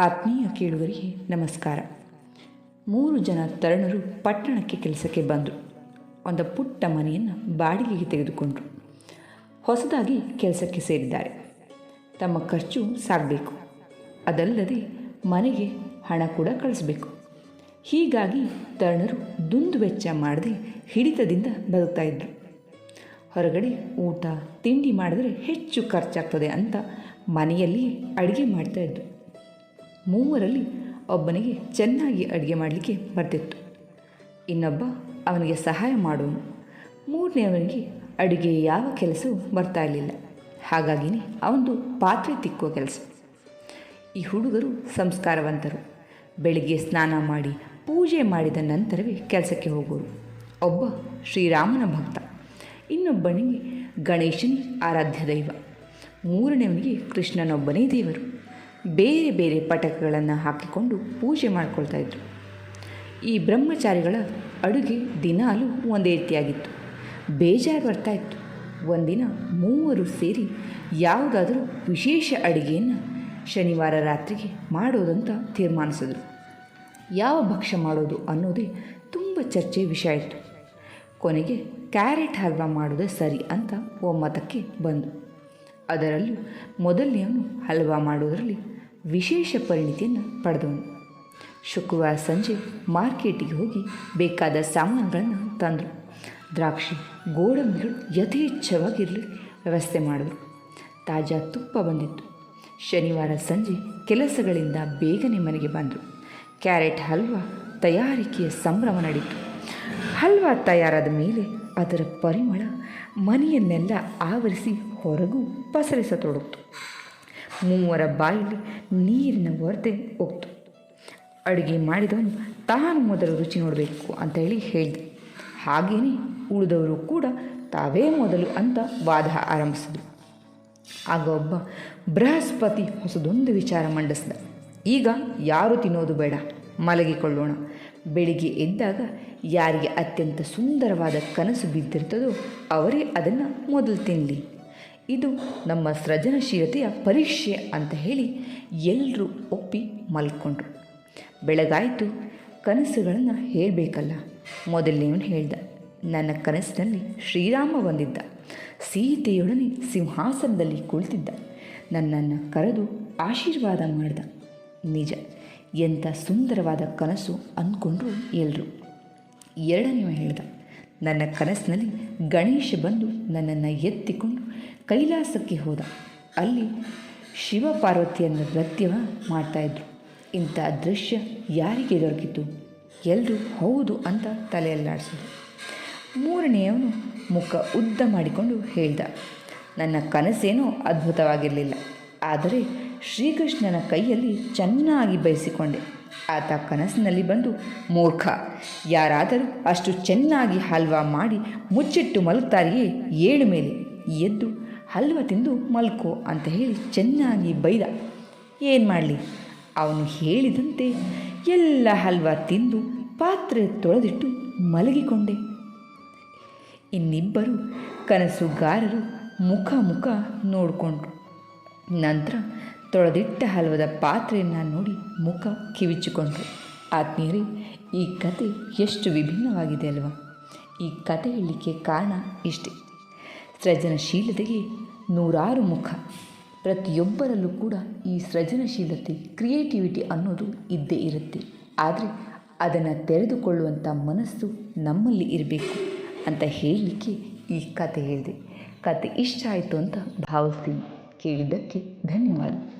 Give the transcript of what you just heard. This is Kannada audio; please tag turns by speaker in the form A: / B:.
A: ಆತ್ಮೀಯ ಕೇಳುಗರಿಗೆ ನಮಸ್ಕಾರ. ಮೂರು ಜನ ತರುಣರು ಪಟ್ಟಣಕ್ಕೆ ಕೆಲಸಕ್ಕೆ ಬಂದರು. ಒಂದು ಪುಟ್ಟ ಮನೆಯನ್ನು ಬಾಡಿಗೆಗೆ ತೆಗೆದುಕೊಂಡರು. ಹೊಸದಾಗಿ ಕೆಲಸಕ್ಕೆ ಸೇರಿದ್ದಾರೆ. ತಮ್ಮ ಖರ್ಚು ಸಾಗಬೇಕು ಅದಲ್ಲದೆ ಮನೆಗೆ ಹಣ ಕೂಡ ಕಳಿಸಬೇಕು. ಹೀಗಾಗಿ ತರುಣರು ದುಂದು ವೆಚ್ಚ ಮಾಡದೆ ಹಿಡಿತದಿಂದ ಬದುಕ್ತಾ ಇದ್ದರು ಹೊರಗಡೆ ಊಟ, ತಿಂಡಿ ಮಾಡಿದ್ರೆ ಹೆಚ್ಚು ಖರ್ಚಾಗ್ತದೆ ಅಂತ ಮನೆಯಲ್ಲಿ ಅಡುಗೆ ಮಾಡ್ತಾಯಿದ್ರು ಮೂವರಲ್ಲಿ ಒಬ್ಬನಿಗೆ ಚೆನ್ನಾಗಿ ಅಡುಗೆ ಮಾಡಲಿಕ್ಕೆ ಬರ್ತಿತ್ತು. ಇನ್ನೊಬ್ಬ ಅವನಿಗೆ ಸಹಾಯ ಮಾಡೋನು ಮೂರನೆಯವನಿಗೆ ಅಡುಗೆ ಯಾವ ಕೆಲಸವೂ ಬರ್ತಾ ಇರಲಿಲ್ಲ. ಹಾಗಾಗಿಯೇ ಅವನದು ಪಾತ್ರೆ ತಿಕ್ಕುವ ಕೆಲಸ. ಈ ಹುಡುಗರು ಸಂಸ್ಕಾರವಂತರು. ಬೆಳಿಗ್ಗೆ ಸ್ನಾನ ಮಾಡಿ ಪೂಜೆ ಮಾಡಿದ ನಂತರವೇ ಕೆಲಸಕ್ಕೆ ಹೋಗೋರು. ಒಬ್ಬ ಶ್ರೀರಾಮನ ಭಕ್ತ. ಇನ್ನೊಬ್ಬನಿಗೆ ಗಣೇಶನ ಆರಾಧ್ಯ ದೈವ. ಮೂರನೇವನಿಗೆ ಕೃಷ್ಣನೊಬ್ಬನೇ ದೇವರು. ಬೇರೆ ಬೇರೆ ಪಟಕಗಳನ್ನು ಹಾಕಿಕೊಂಡು ಪೂಜೆ ಮಾಡಿಕೊಳ್ತಾ ಇದ್ರು. ಈ ಬ್ರಹ್ಮಚಾರಿಗಳ ಅಡುಗೆ ದಿನಾಲೂ ಒಂದೇ ರೀತಿಯಾಗಿತ್ತು. ಬೇಜಾರು ಬರ್ತಾ ಇತ್ತು. ಒಂದಿನ ಮೂವರು ಸೇರಿ ಯಾವುದಾದರೂ ವಿಶೇಷ ಅಡುಗೆಯನ್ನು ಶನಿವಾರ ರಾತ್ರಿಗೆ ಮಾಡೋದಂತ ತೀರ್ಮಾನಿಸಿದ್ರು. ಯಾವ ಭಕ್ಷ್ಯ ಮಾಡೋದು ಅನ್ನೋದೇ ತುಂಬ ಚರ್ಚೆ ವಿಷಯ ಇತ್ತು. ಕೊನೆಗೆ ಕ್ಯಾರೆಟ್ ಹಲ್ವಾ ಮಾಡೋದೇ ಸರಿ ಅಂತ ಒಮ್ಮತಕ್ಕೆ ಬಂದು. ಅದರಲ್ಲೂ ಮೊದಲನೆಯವನು ಹಲ್ವಾ ಮಾಡೋದರಲ್ಲಿ ವಿಶೇಷ ಪರಿಣಿತಿಯನ್ನು ಪಡೆದವನು. ಶುಕ್ರವಾರ ಸಂಜೆ ಮಾರ್ಕೆಟಿಗೆ ಹೋಗಿ ಬೇಕಾದ ಸಾಮಾನುಗಳನ್ನು ತಂದರು ದ್ರಾಕ್ಷಿ, ಗೋಡಂಬಿಗಳು ಯಥೇಚ್ಛವಾಗಿರಲಿ ವ್ಯವಸ್ಥೆ ಮಾಡಿದರು. ತಾಜಾ ತುಪ್ಪ ಬಂದಿತ್ತು. ಶನಿವಾರ ಸಂಜೆ ಕೆಲಸಗಳಿಂದ ಬೇಗನೆ ಮನೆಗೆ ಬಂದರು. ಕ್ಯಾರೆಟ್ ಹಲ್ವಾ ತಯಾರಿಕೆಯ ಸಂಭ್ರಮ ನಡೀತು. ಹಲ್ವಾ ತಯಾರಾದ ಮೇಲೆ ಅದರ ಪರಿಮಳ ಮನೆಯನ್ನೆಲ್ಲ ಆವರಿಸಿ ಹೊರಗೂ ಪಸರಿಸತೊಡಗಿತು. ಮೂವರ ಬಾಯಿಲಿ ನೀರಿನ ಒರತೆ ಹೋಗ್ತು. ಅಡುಗೆ ಮಾಡಿದವನು ತಾನು ಮೊದಲು ರುಚಿ ನೋಡಬೇಕು ಅಂತ ಹೇಳಿ ಹೇಳಿದ. ಹಾಗೆಯೇ ಉಳಿದವರು ಕೂಡ ತಾವೇ ಮೊದಲು ಅಂತ ವಾದ ಆರಂಭಿಸಿದರು. ಆಗ ಒಬ್ಬ ಬೃಹಸ್ಪತಿ ಹೊಸದೊಂದು ವಿಚಾರ ಮಂಡಿಸಿದ. ಈಗ ಯಾರು ತಿನ್ನೋದು ಬೇಡ, ಮಲಗಿಕೊಳ್ಳೋಣ. ಬೆಳಿಗ್ಗೆ ಎದ್ದಾಗ ಯಾರಿಗೆ ಅತ್ಯಂತ ಸುಂದರವಾದ ಕನಸು ಬಿದ್ದಿರ್ತದೋ ಅವರೇ ಅದನ್ನು ಮೊದಲು ತಿನ್ನಲಿ ಇದು ನಮ್ಮ ಸೃಜನಶೀಲತೆಯ ಪರೀಕ್ಷೆ ಅಂತ ಹೇಳಿ ಎಲ್ಲರೂ ಒಪ್ಪಿ ಮಲ್ಕೊಂಡ್ರು. ಬೆಳಗಾಯಿತು, ಕನಸುಗಳನ್ನು ಹೇಳಬೇಕಲ್ಲ. ಮೊದಲನೇವನು ಹೇಳ್ದ, ನನ್ನ ಕನಸಿನಲ್ಲಿ ಶ್ರೀರಾಮ ಬಂದಿದ್ದ. ಸೀತೆಯೊಡನೆ ಸಿಂಹಾಸನದಲ್ಲಿ ಕುಳಿತಿದ್ದ. ನನ್ನನ್ನು ಕರೆದು ಆಶೀರ್ವಾದ ಮಾಡಿದ. ನಿಜ, ಎಂಥ ಸುಂದರವಾದ ಕನಸು ಅಂದ್ಕೊಂಡ್ರು ಎಲ್ಲರೂ ಎರಡನೇವ ಹೇಳ್ದ, ನನ್ನ ಕನಸಿನಲ್ಲಿ ಗಣೇಶ ಬಂದು ನನ್ನನ್ನು ಎತ್ತಿಕೊಂಡು ಕೈಲಾಸಕ್ಕೆ ಹೋದ. ಅಲ್ಲಿ ಶಿವ ಪಾರ್ವತಿಯನ್ನು ನೃತ್ಯ ಮಾಡ್ತಾಯಿದ್ರು ಇಂಥ ದೃಶ್ಯ ಯಾರಿಗೆ ದೊರಕಿತು ಎಲ್ಲರೂ ಹೌದು ಅಂತ ತಲೆಯಲ್ಲಾಡಿಸಿದ್ರು. ಮೂರನೆಯವನು ಮುಖ ಉದ್ದ ಮಾಡಿಕೊಂಡು ಹೇಳ್ದ, ನನ್ನ ಕನಸೇನೂ ಅದ್ಭುತವಾಗಿರಲಿಲ್ಲ. ಆದರೆ ಶ್ರೀಕೃಷ್ಣನ ಕೈಯಲ್ಲಿ ಚೆನ್ನಾಗಿ ಬಯಸಿಕೊಂಡೆ. ಆತ ಕನಸಿನಲ್ಲಿ ಬಂದು, ಮೂರ್ಖ, ಯಾರಾದರೂ ಅಷ್ಟು ಚೆನ್ನಾಗಿ ಹಲ್ವಾ ಮಾಡಿ ಮುಚ್ಚಿಟ್ಟು ಮಲಗ್ತಾರೆಯೇ ಏಳು ಮೇಲೆ ಎದ್ದು ಹಲ್ವ ತಿಂದು ಮಲ್ಕೋ ಅಂತ ಹೇಳಿ ಚೆನ್ನಾಗಿ ಬೈದ. ಏನು ಮಾಡಲಿ? ಅವನು ಹೇಳಿದಂತೆ ಎಲ್ಲ ಹಲ್ವ ತಿಂದು ಪಾತ್ರೆ ತೊಳೆದಿಟ್ಟು ಮಲಗಿಕೊಂಡೆ. ಇನ್ನಿಬ್ಬರು ಕನಸುಗಾರರು ಮುಖ ಮುಖ ನೋಡಿಕೊಂಡ್ರು. ನಂತರ ತೊಳೆದಿಟ್ಟ ಹಲ್ವದ ಪಾತ್ರೆಯನ್ನು ನೋಡಿ ಮುಖ ಕಿವಿಚಿಕೊಂಡ್ರು ಆತ್ಮೀಯರೇ, ಈ ಕತೆ ಎಷ್ಟು ವಿಭಿನ್ನವಾಗಿದೆ ಅಲ್ವಾ? ಈ ಕತೆ ಹೇಳಲಿಕ್ಕೆ ಕಾರಣ ಇಷ್ಟೇ. ಸೃಜನಶೀಲತೆಗೆ ನೂರಾರು ಮುಖ. ಪ್ರತಿಯೊಬ್ಬರಲ್ಲೂ ಕೂಡ ಈ ಸೃಜನಶೀಲತೆ, ಕ್ರಿಯೇಟಿವಿಟಿ ಅನ್ನೋದು ಇದ್ದೇ ಇರುತ್ತೆ. ಆದರೆ ಅದನ್ನು ತೆರೆದುಕೊಳ್ಳುವಂಥ ಮನಸ್ಸು ನಮ್ಮಲ್ಲಿ ಇರಬೇಕು ಅಂತ ಹೇಳಲಿಕ್ಕೆ ಈ ಕತೆ ಹೇಳಿದೆ. ಕತೆ ಇಷ್ಟ ಆಯಿತು ಅಂತ ಭಾವಿಸ್ತೀನಿ. ಕೇಳಿದ್ದಕ್ಕೆ ಧನ್ಯವಾದ.